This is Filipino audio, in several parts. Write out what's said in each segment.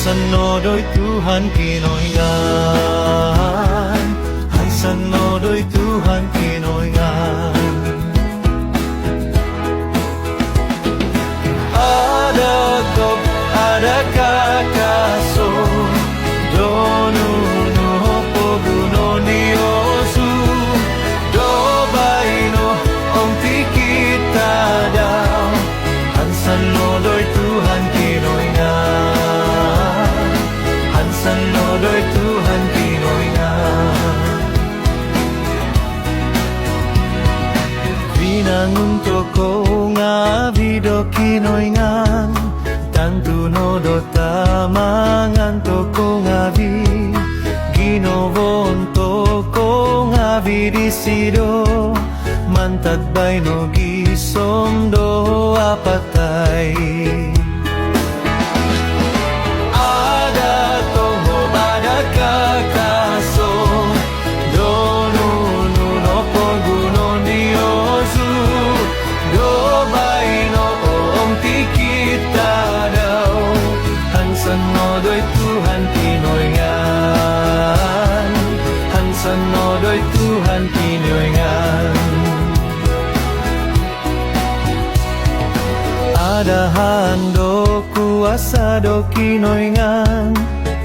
sanodoy Tuhan kinoyan Ay sanodoy Tuhan kinoyan Ada kop, ada kakaso Donu no poguno ni osu Dobay no ong tikita daw Ang sanodoy Tuhan kinoyan nga video kinoyngan Tanto no do tamangan to ko nga vi Ginovon to ko nga vi disido Mantad bay no gisom do apatay Tuhan kinoyngan Adahan do kuasa do kinoyngan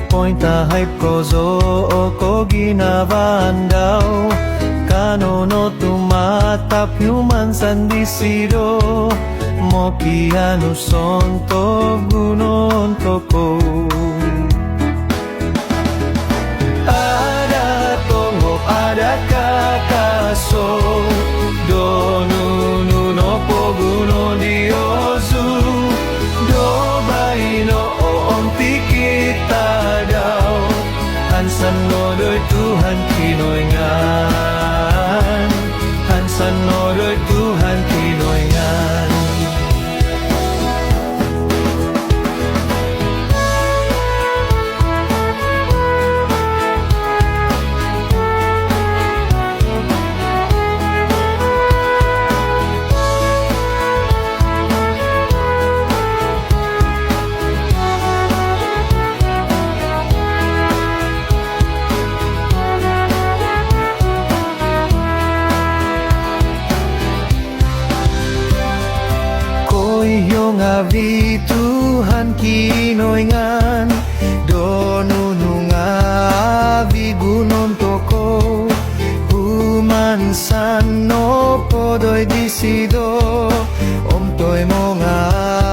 Pointa hype kozo o ko ginawan daw. Kano no tumatap human sandisido Moki anu son to gunon toko săn lùa đôi tu hành khi nổi ngang Abi Tuhan kinoy ngan Donunu nga avi gunon toko. Humansan no podoy disido Omtoy mo nga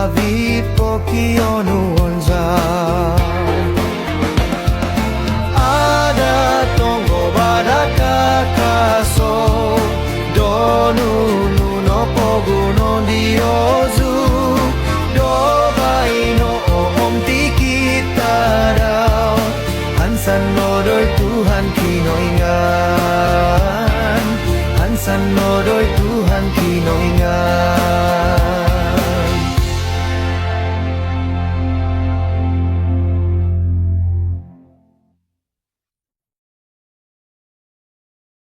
avi pokionu onzan Dio. đôi tu hăng khi nỗi ngang